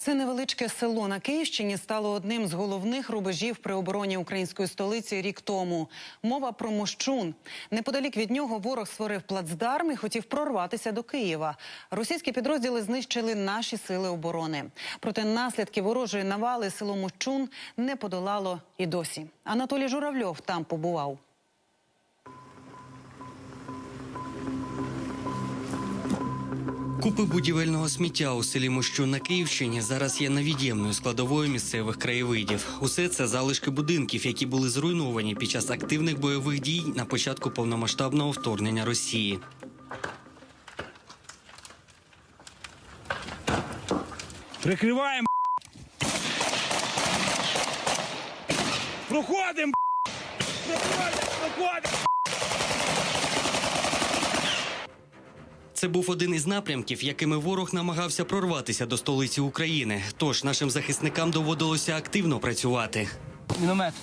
Це невеличке село на Київщині стало одним з головних рубежів при обороні української столиці рік тому. Мова про Мощун. Неподалік від нього ворог створив плацдарм і хотів прорватися до Києва. Російські підрозділи знищили наші сили оборони. Проте наслідки ворожої навали село Мощун не подолало і досі. Анатолій Журавльов там побував. Купи будівельного сміття у селі Мощун на Київщині зараз є невід'ємною складовою місцевих краєвидів. Усе це залишки будинків, які були зруйновані під час активних бойових дій на початку повномасштабного вторгнення Росії. Прикриваємо. Проходимо. Проходимо, проходимо. Це був один із напрямків, якими ворог намагався прорватися до столиці України. Тож нашим захисникам доводилося активно працювати. Міномет.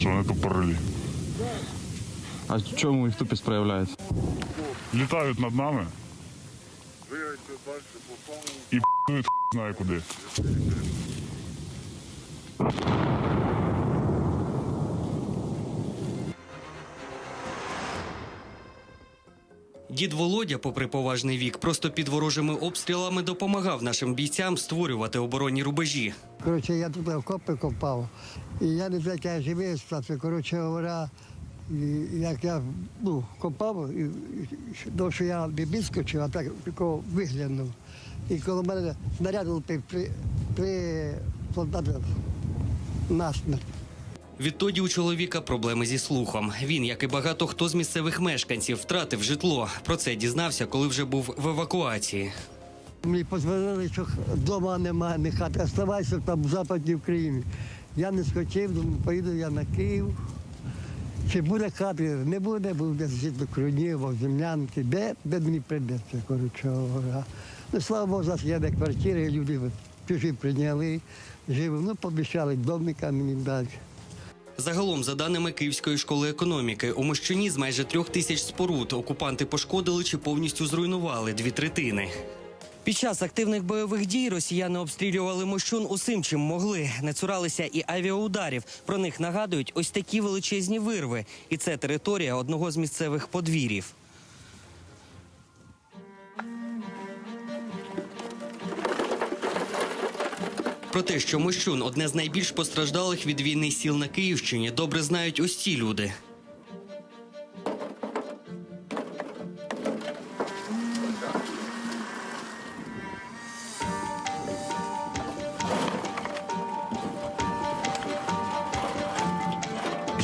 Вони тупорилі. А чому їх тупість проявляється? Літають над нами. І п***ють знає куди. Дід Володя, попри поважний вік, просто під ворожими обстрілами допомагав нашим бійцям створювати оборонні рубежі. Коротше, я тут окопи копав. І я не знаю, як живий стати. Коротше говоря, як я ну, копав, і, і, до що я не біскочив, а так такого виглянув. І коло мене снаряд лупив при, при солдатах насмерть. Відтоді у чоловіка проблеми зі слухом. Він, як і багато хто з місцевих мешканців, втратив житло. Про це дізнався, коли вже був в евакуації. Мені подзвонили, що вдома немає, не хати, оставайся там в Западній Україні. Я не схотів, думаю, поїду я на Київ. Чи буде хати, не буде, буде жити до Крунів, землянки, де, де мені прийдеться, коротше. Ну, слава Богу, зараз є де квартири, люди чужі прийняли, живу. Ну, пообіцяли домика мені дати. Загалом, за даними Київської школи економіки, у Мощині з майже трьох тисяч споруд окупанти пошкодили чи повністю зруйнували дві третини. Під час активних бойових дій росіяни обстрілювали Мощун усім, чим могли. Не цуралися і авіаударів. Про них нагадують ось такі величезні вирви. І це територія одного з місцевих подвір'їв. Про те, що Мощун одне з найбільш постраждалих від війни сіл на Київщині, добре знають ось ці люди.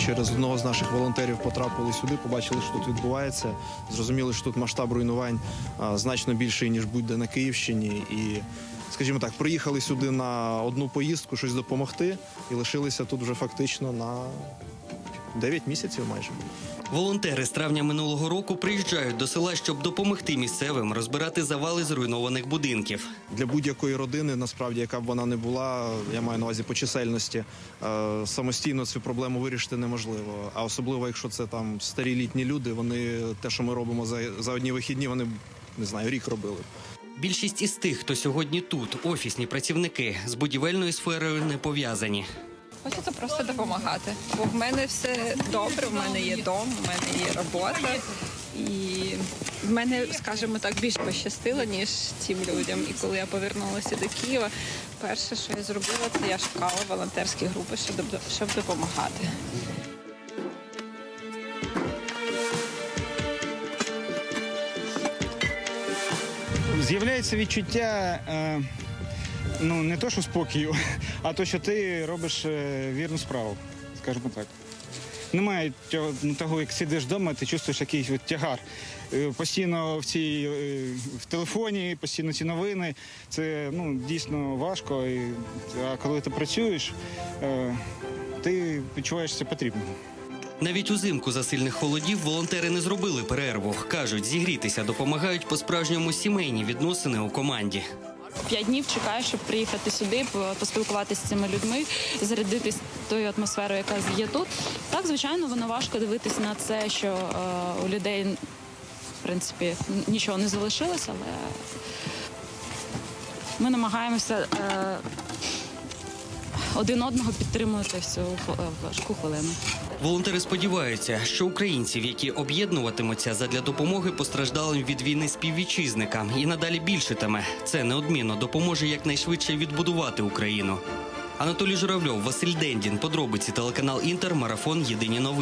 Через одного з наших волонтерів потрапили сюди, побачили, що тут відбувається. Зрозуміли, що тут масштаб руйнувань значно більший, ніж будь-де на Київщині. І, скажімо так, приїхали сюди на одну поїздку, щось допомогти, і лишилися тут вже фактично на 9 місяців майже. Волонтери з травня минулого року приїжджають до села, щоб допомогти місцевим розбирати завали зруйнованих будинків. Для будь-якої родини, насправді, яка б вона не була, я маю на увазі по чисельності, е, самостійно цю проблему вирішити неможливо. А особливо, якщо це там старі літні люди, вони те, що ми робимо за, за одні вихідні, вони не знаю, рік робили. Більшість із тих, хто сьогодні тут, офісні працівники, з будівельною сферою не пов'язані. Хочеться просто допомагати. Бо в мене все добре, в мене є дом, в мене є робота. І в мене, скажімо так, більш пощастило, ніж цим людям. І коли я повернулася до Києва, перше, що я зробила, це я шукала волонтерські групи, щоб, допомагати. З'являється відчуття е, ну, не то, що спокою, а то, що ти робиш е, вірну справу, скажімо так. Немає ну, того, як сидиш вдома, ти чувствуєш якийсь от тягар. Е, Постійно в цій е, в телефоні, постійно ці новини. Це ну, дійсно важко. А коли ти працюєш, ти відчуваєшся потрібним. Навіть узимку за сильних холодів волонтери не зробили перерву. кажуть, зігрітися допомагають по-справжньому сімейні відносини у команді. П'ять днів чекаю, щоб приїхати сюди, по- поспілкуватися з цими людьми, зарядитись тою атмосферою, яка є тут. Так, звичайно, воно важко дивитися на це, що е, у людей в принципі нічого не залишилось, але ми намагаємося е, один одного підтримувати всю е, важку хвилину. Волонтери сподіваються, що українців, які об'єднуватимуться задля допомоги постраждалим від війни співвітчизникам, і надалі більшитиме. Це неодмінно допоможе якнайшвидше відбудувати Україну. Анатолій Журавльов, Василь Дендін. Подробиці телеканал Інтер. Марафон. Єдині новини.